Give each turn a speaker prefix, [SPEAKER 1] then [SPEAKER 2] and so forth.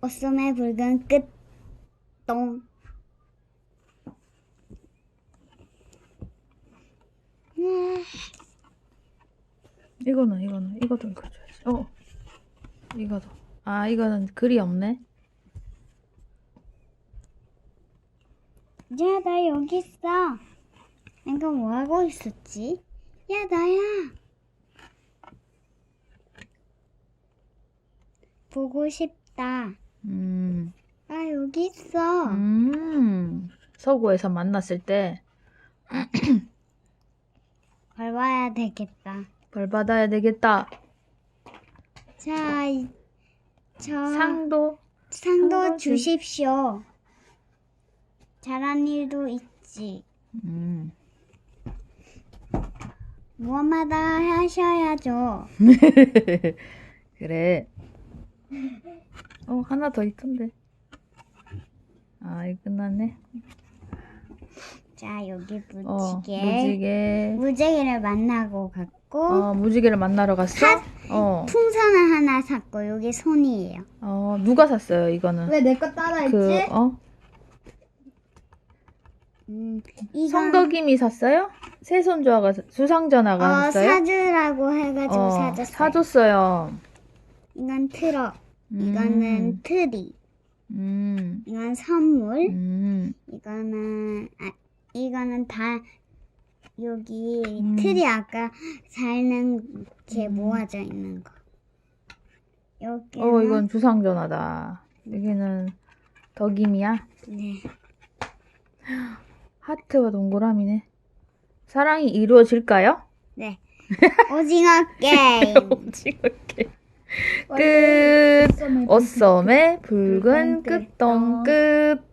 [SPEAKER 1] 어썸의 붉은 끝동. 음,
[SPEAKER 2] 이거는 이거는 이것도 그려줘야지. 어. 이거도. 아 이거는 글이 없네.
[SPEAKER 1] 야, 나 여기 있어. 내가 뭐 하고 있었지? 야, 나야. 보고 싶다.
[SPEAKER 2] 음.
[SPEAKER 1] 아, 여기 있어.
[SPEAKER 2] 음. 서구에서 만났을 때
[SPEAKER 1] 밟아야 되겠다.
[SPEAKER 2] 벌 받아야 되겠다.
[SPEAKER 1] 자, 이- 저
[SPEAKER 2] 상도
[SPEAKER 1] 상도
[SPEAKER 2] 상도 주-
[SPEAKER 1] 주십시오. 잘한 일도 있지.
[SPEAKER 2] 음.
[SPEAKER 1] 무엇마다 하셔야죠.
[SPEAKER 2] 그래. 어, 하나 더 있던데. 아, 이거 끝났네.
[SPEAKER 1] 자, 여기
[SPEAKER 2] 어,
[SPEAKER 1] 무지개.
[SPEAKER 2] 무지개.
[SPEAKER 1] 무지개를 만나고 갔고
[SPEAKER 2] 어, 무지개를 만나러 갔어? 어.
[SPEAKER 1] 풍선을 하나 샀고 여기 손이에요.
[SPEAKER 2] 어, 누가 샀어요, 이거는?
[SPEAKER 1] 왜 내 거 따라했지?
[SPEAKER 2] 그, 어?
[SPEAKER 1] 음, 이건
[SPEAKER 2] 성덕임이 샀어요? 새손주아가, 수상전화가
[SPEAKER 1] 어,
[SPEAKER 2] 샀어요?
[SPEAKER 1] 사주라고 해가지고
[SPEAKER 2] 어,
[SPEAKER 1] 사줬어요.
[SPEAKER 2] 사줬어요.
[SPEAKER 1] 이건 트럭,
[SPEAKER 2] 음,
[SPEAKER 1] 이거는 트리,
[SPEAKER 2] 음,
[SPEAKER 1] 이건 선물,
[SPEAKER 2] 음,
[SPEAKER 1] 이거는 아, 이거는 다 여기
[SPEAKER 2] 음.
[SPEAKER 1] 트리 아까 살는 게
[SPEAKER 2] 음.
[SPEAKER 1] 모아져 있는 거. 여기는
[SPEAKER 2] 어, 이건 주상전화다. 여기는 덕임이야?
[SPEAKER 1] 네.
[SPEAKER 2] 하트와 동그라미네. 사랑이 이루어질까요?
[SPEAKER 1] 네. 오징어 게임.
[SPEAKER 2] 오징어 게임. 끝. 어썸의 붉은 끝동 끝.